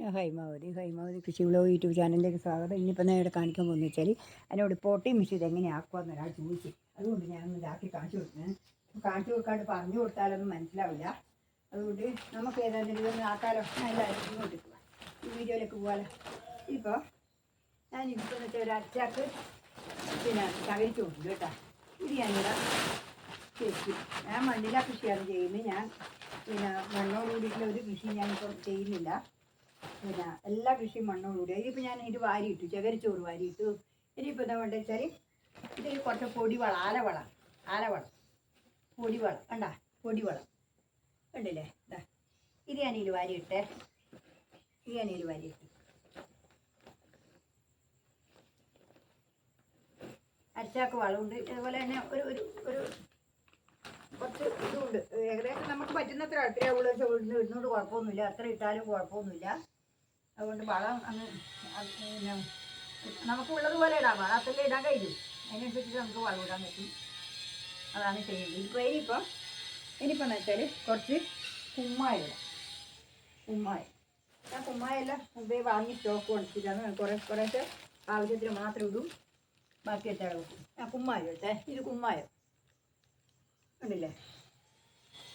ഞാൻ ഹൈമാവതി ഹൈമാവതി കൃഷി വിളവ് യൂട്യൂബ് ചാനലിലേക്ക് സ്വാഗതം. ഇനിയിപ്പോൾ ഞാൻ കാണിക്കാൻ പോകുന്നത് വെച്ചാൽ അതിനോട് പോട്ടി മിഷി ഇത് എങ്ങനെ ആക്കുമെന്ന് ഒരാൾ ചോദിച്ചു. അതുകൊണ്ട് ഞാനൊന്ന് ഇതാക്കി കാണിച്ചു കൊടുക്കുന്നത് കാണിച്ചു കൊടുക്കാണ്ട് പറഞ്ഞു കൊടുത്താലൊന്നും മനസ്സിലാവില്ല. അതുകൊണ്ട് നമുക്ക് ഏതാണ്ട് ഇതൊന്നും ആക്കാലോ. ഞാൻ എല്ലാവരും ഇങ്ങോട്ട് ഈ വീഡിയോയിലേക്ക് പോകാലോ ഇപ്പോൾ ഞാൻ ഇപ്പോൾ വെച്ചാൽ ഒരു അച്ചാക്ക് പിന്നെ തകരിച്ചു കൊടുക്കും കേട്ടോ. ഇത് ഞാനിവിടെ ചേച്ചി. ഞാൻ മണ്ണില കൃഷിയാണ് ചെയ്യുന്നത്. ഞാൻ പിന്നെ മണ്ണോട് കൂടിയിട്ടുള്ള ഒരു കൃഷി ഞാനിപ്പോൾ ചെയ്യുന്നില്ല. പിന്നെ എല്ലാ കൃഷിയും മണ്ണോട് കൂടി. ഇതിപ്പോൾ ഞാൻ ഇത് വാരിയിട്ടു ചകരിച്ചോറ് വാരിയിട്ടു. ഇനിയിപ്പോൾ എന്താ വേണ്ടത് വെച്ചാൽ ഇത് കുറച്ച് പൊടിവള ആലവള ആലവള പൊടിവള കണ്ട? പൊടിവള. കണ്ടില്ലേ? ഇതാ ഇത് ഞാൻ ഇതിൽ വാരിയിട്ടേ. ഇത് ഞാൻ വാരിയിട്ടു. അരച്ചാക്ക് വളമുണ്ട്. അതുപോലെ തന്നെ ഒരു ഒരു ഒരു കുറച്ച് ഇതുണ്ട്. ഏകദേശം നമുക്ക് പറ്റുന്നത്ര അത്രയാവുള്ള ഉള്ളൂ പക്ഷെ ഇടുന്ന ഇടുന്നോണ്ട് കുഴപ്പമൊന്നുമില്ല. അത്ര ഇട്ടാലും കുഴപ്പമൊന്നുമില്ല. അതുകൊണ്ട് വളം അങ്ങ് പിന്നെ നമുക്ക് ഉള്ളതുപോലെ ഇടാം. വളത്തിലേ ഇടാൻ കഴിയും. അതിനനുസരിച്ച് നമുക്ക് വളം ഇടാൻ പറ്റും. അതാണ് ചെയ്യുന്നത്. ഇപ്പോൾ ഇനിയിപ്പോൾ ഇനിയിപ്പോൾ എന്ന് വെച്ചാൽ കുറച്ച് കുമ്മായി കുമ്മായി. ഞാൻ കുമ്മായെല്ലാം മുമ്പേ വാങ്ങി സ്റ്റോക്ക് കൊടുത്തിട്ടാണ് കുറേ കുറേശ്ശെ ആവശ്യത്തിന് മാത്രം ഇടും. ബാക്കി എത്ര വെക്കും ആ കുമ്മായം ഇത് കുമ്മായം. ഉണ്ടല്ലേ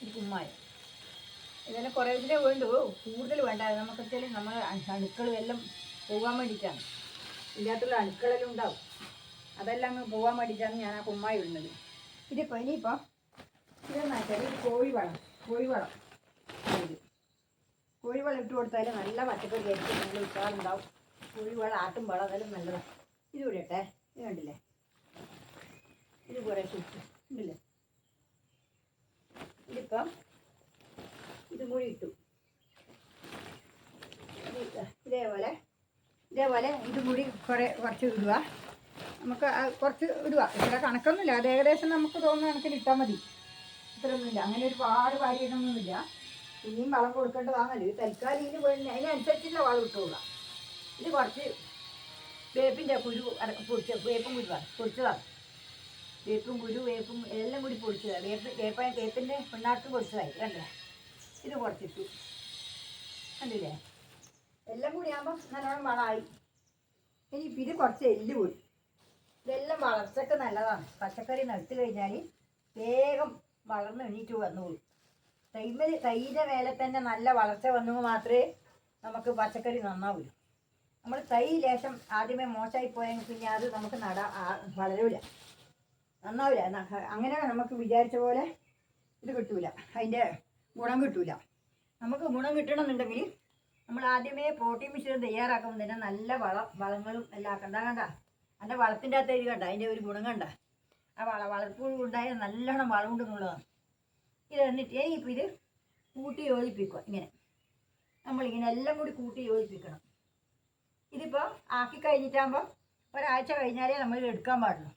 ഇത് കുമ്മായം. ഇതെല്ലാം കുറേ ഇതിലേ വേണ്ടു. കൂടുതൽ വേണ്ട. നമുക്ക് വെച്ചാൽ നമ്മൾ അണുക്കളും എല്ലാം പോകാൻ വേണ്ടിയിട്ടാണ്. ഇതിനകത്തുള്ള അണുക്കളെല്ലാം ഉണ്ടാവും. അതെല്ലാം അങ്ങ് പോകാൻ വേണ്ടിയിട്ടാണ് ഞാൻ ആ കുമ്മായി ഇടുന്നത്. ഇതിപ്പോൾ ഇനിയിപ്പോൾ ഇതെന്ന് വെച്ചാൽ ഇത് കോഴിവളം കോഴിവളം. ഇത് കോഴിവളം ഇട്ട് കൊടുത്താൽ നല്ല പച്ചക്കറി ആയിരിക്കും. നല്ല ഉഷാറുണ്ടാവും കോഴിവളം ആട്ടും വളം അതെല്ലാം നല്ലതാണ് ഇത് വിടട്ടെ ഇത് കണ്ടില്ലേ? ഇത് കുറേ സൂക്ഷിച്ചു ഉണ്ടല്ലേ? ഇതിപ്പം ഇതും കൂടി ഇട്ടു. ഇത് ഇതേപോലെ ഇതേപോലെ ഇതും കൂടി കുറേ കുറച്ച് ഇടുക. നമുക്ക് കുറച്ച് ഇടുക. ഇത്ര കണക്കൊന്നുമില്ല. അത് ഏകദേശം നമുക്ക് തോന്നുന്ന കണക്കിന് ഇട്ടാൽ മതി. ഇത്രയൊന്നുമില്ല. അങ്ങനെ ഒരുപാട് കാര്യമൊന്നുമില്ല ഇനിയും വളം കൊടുക്കേണ്ടതാണല്ലോ. ഇത് തൽക്കാലം ഇതിന് വേണ്ടി അതിനനുസരിച്ചുള്ള വളം ഇട്ടുകൊള്ളുക ഇത് കുറച്ച് വേപ്പിന്റെ കുരു പൊടിച്ച വേപ്പും കുരുവാണ് പൊടിച്ചതാണ്. വേപ്പും കുരു വേപ്പും എല്ലാം കൂടി പൊടിച്ചതാണ്. വേപ്പ് വേപ്പ വേപ്പിന്റെ പിണ്ണാക്ക് പൊടിച്ചതായി. കണ്ടേ? ഇത് കുറച്ചിട്ടു. കണ്ടില്ലേ? എല്ലാം കൂടി ആകുമ്പോൾ നല്ലോണം വളമായി. ഇനി ഇത് കുറച്ച് എല്ല് പോയി ഇതെല്ലാം വളർച്ചയ്ക്ക് നല്ലതാണ്. പച്ചക്കറി നട്ട് കഴിഞ്ഞാൽ വേഗം വളർന്ന് എണീറ്റ് വന്നോളൂ. തൈമൽ തൈയുടെ മേലെ തന്നെ നല്ല വളർച്ച വന്നു മാത്രമേ നമുക്ക് പച്ചക്കറി നന്നാവൂ നമ്മൾ തൈ ലേശം ആദ്യമേ മോശമായി പോയെങ്കിൽ പിന്നെ അത് നമുക്ക് നട വളരൂല. നന്നാവില്ല അങ്ങനെ നമുക്ക് വിചാരിച്ച പോലെ ഇത് കിട്ടൂല. അതിന്റെ ഗുണം കിട്ടൂല. നമുക്ക് ഗുണം കിട്ടണമെന്നുണ്ടെങ്കിൽ നമ്മൾ ആദ്യമേ പ്രോട്ടീൻ മിശ്രിതം തയ്യാറാക്കുമ്പോൾ തന്നെ നല്ല വളം വളങ്ങളും എല്ലാം ആക്കണ്ട കണ്ട? അതിന്റെ വളത്തിന്റെ അകത്ത് ഒരു കണ്ട? അതിന്റെ ഒരു ഗുണം കണ്ട? ആ വള വളർപ്പുണ്ടായ നല്ലോണം വളമുണ്ടെന്നുള്ളതാണ് ഇത് എന്നിട്ട് ഇനിയിപ്പോൾ ഇത് കൂട്ടി യോജിപ്പിക്കുക. ഇങ്ങനെ. നമ്മളിങ്ങനെ എല്ലാം കൂടി കൂട്ടി യോജിപ്പിക്കണം. ഇതിപ്പോൾ ആക്കി കഴിഞ്ഞിട്ടാകുമ്പോൾ ഒരാഴ്ച കഴിഞ്ഞാലേ നമ്മൾ എടുക്കാൻ പാടുള്ളൂ.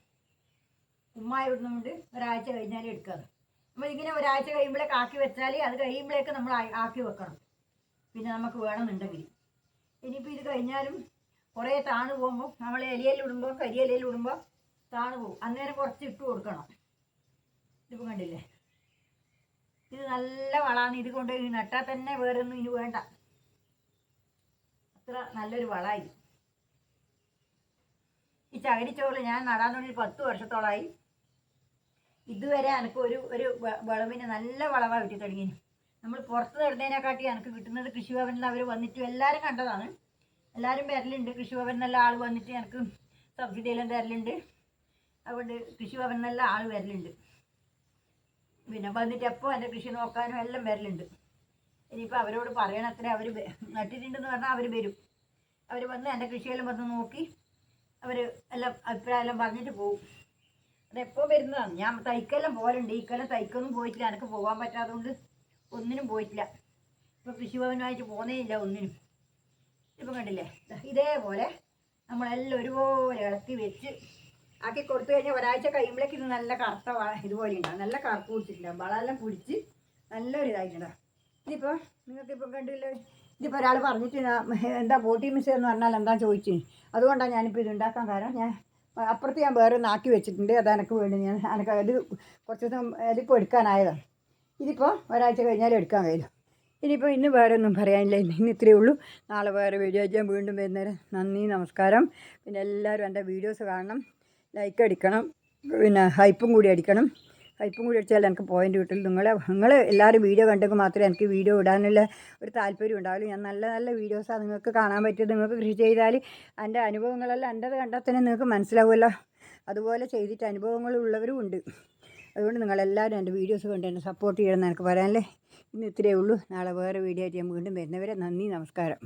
ഉമ്മായി ഇടുന്നുണ്ട് ഒരാഴ്ച കഴിഞ്ഞാലേ എടുക്കാറ്. നമ്മൾ ഇങ്ങനെ ഒരാഴ്ച കഴിയുമ്പോഴേക്ക് ആക്കി വെച്ചാൽ അത് കഴിയുമ്പോഴേക്ക് നമ്മൾ ആക്കി വെക്കണം. പിന്നെ നമുക്ക് വേണമെന്നുണ്ടെങ്കിൽ. ഇനിയിപ്പോൾ ഇത് കഴിഞ്ഞാലും കുറേ താണു പോകുമ്പോൾ നമ്മൾ ഇലയിൽ ഇടുമ്പോൾ കരിയിലയിൽ ഇടുമ്പോൾ താണു പോകും. അന്നേരം കുറച്ച് ഇട്ട് കൊടുക്കണം. ഇതിപ്പോൾ കണ്ടില്ലേ? ഇത് നല്ല വളമാണ് ഇത് കൊണ്ട് നട്ടാൽ തന്നെ വേറെ ഒന്നും ഇനി വേണ്ട. അത്ര നല്ലൊരു വളമായി ഈ ചകിരിച്ചോറ് ഞാൻ നടാൻ തുടങ്ങി പത്ത് വർഷത്തോളമായി ഇതുവരെ എനിക്ക് ഒരു ഒരു വിളവിന് നല്ല വിളവാണ് കിട്ടി തുടങ്ങിയത് നമ്മൾ പുറത്ത് തരുന്നതിനെക്കാട്ടി എനിക്ക് കിട്ടുന്നത് കൃഷിഭവനിൽ അവർ വന്നിട്ട് എല്ലാവരും കണ്ടതാണ്. എല്ലാവരും വരലുണ്ട് കൃഷിഭവനിലെല്ലാം നല്ല ആൾ വന്നിട്ട് എനിക്ക് സബ്സിഡിയിലും വരലുണ്ട് അതുകൊണ്ട് കൃഷിഭവനിലെല്ലാം നല്ല ആൾ വരലുണ്ട്. പിന്നെ വന്നിട്ട് എപ്പോൾ എന്റെ കൃഷി നോക്കാനും എല്ലാം വരലുണ്ട്. ഇനിയിപ്പോൾ അവരോട് പറയണത്രേ അവർ നട്ടിട്ടുണ്ടെന്ന് പറഞ്ഞാൽ അവർ വരും. അവർ വന്ന് എന്റെ കൃഷിയെല്ലാം വന്ന് നോക്കി അവർ എല്ലാം അഭിപ്രായം എല്ലാം പറഞ്ഞിട്ട് പോകും അതെപ്പോൾ വരുന്നതാണ്? ഞാൻ തൈക്കെല്ലാം പോലുണ്ട് ഈ കൊല്ലം തൈക്കൊന്നും പോയിട്ടില്ല. എനിക്ക് പോകാൻ പറ്റാത്തതുകൊണ്ട് ഒന്നിനും പോയിട്ടില്ല. ഇപ്പോൾ കൃഷിഭവനുമായിട്ട് പോകുന്നേ ഇല്ല ഒന്നിനും. ഇപ്പം കണ്ടില്ലേ? ഇതേപോലെ നമ്മളെല്ലാം ഒരുപോലെ ഇളക്കി വെച്ച് ആക്കി കൊടുത്തു കഴിഞ്ഞാൽ ഒരാഴ്ച കഴിയുമ്പോഴേക്ക് ഇത് നല്ല കറുത്ത ഇതുപോലെ ഉണ്ടാവും. നല്ല കറുപ്പ് പിടിച്ചിട്ടുണ്ടാവും. വളമെല്ലാം പിടിച്ച് നല്ലൊരു ഇതിപ്പോൾ നിങ്ങൾക്ക് ഇപ്പം കണ്ടില്ലേ? ഇതിപ്പോൾ ഒരാൾ പറഞ്ഞിട്ട് എന്താ ബോട്ടി മിസ് എന്ന് പറഞ്ഞാൽ എന്താ ചോദിച്ചു? അതുകൊണ്ടാണ് ഞാനിപ്പോൾ ഇത് ഉണ്ടാക്കാൻ കാരണം ഞാൻ അപ്പുറത്ത് ഞാൻ വേറെ നാക്കി വെച്ചിട്ടുണ്ട്. അത് എനിക്ക് വേണ്ടി ഞാൻ എനിക്ക് അത് കുറച്ച് ദിവസം അതിപ്പോൾ എടുക്കാനായതാണ് ഇതിപ്പോൾ ഒരാഴ്ച കഴിഞ്ഞാൽ എടുക്കാൻ കഴിയും. ഇനിയിപ്പോൾ ഇന്ന് വേറെ ഒന്നും പറയാനില്ല. ഇന്ന് ഇത്രയേ ഉള്ളൂ. നാളെ വേറെ വീഡിയോ ഞാൻ വീണ്ടും വരുന്നേരം നന്ദി നമസ്കാരം. പിന്നെ എല്ലാവരും എന്റെ വീഡിയോസ് കാണണം. ലൈക്ക് അടിക്കണം. പിന്നെ ഹൈപ്പും കൂടി അടിക്കണം. ഹൈപ്പും കൂടി അടിച്ചാൽ എനിക്ക് പോയിന്റ് കിട്ടില്ല നിങ്ങളെ നിങ്ങൾ എല്ലാവരും വീഡിയോ കണ്ടെങ്കിൽ മാത്രമേ എനിക്ക് വീഡിയോ ഇടാനുള്ള ഒരു താല്പര്യം ഉണ്ടാവുള്ളൂ. ഞാൻ നല്ല നല്ല വീഡിയോസാണ് നിങ്ങൾക്ക് കാണാൻ പറ്റിയത്. നിങ്ങൾക്ക് കൃഷി ചെയ്താൽ എന്റെ അനുഭവങ്ങളെല്ലാം എന്റെത് കണ്ടാൽ തന്നെ നിങ്ങൾക്ക് മനസ്സിലാവുമല്ലോ. അതുപോലെ ചെയ്തിട്ട് അനുഭവങ്ങളുള്ളവരും ഉണ്ട്. അതുകൊണ്ട് നിങ്ങളെല്ലാവരും എന്റെ വീഡിയോസ് കണ്ട് എന്നെ സപ്പോർട്ട് ചെയ്യണമെന്ന് എനിക്ക് പറയാനല്ലേ? ഇന്ന് ഇത്രയേ ഉള്ളൂ. നാളെ വേറെ വീഡിയോ ആയിട്ട് ഞാൻ വീണ്ടും വരുന്നവരെ നന്ദി നമസ്കാരം.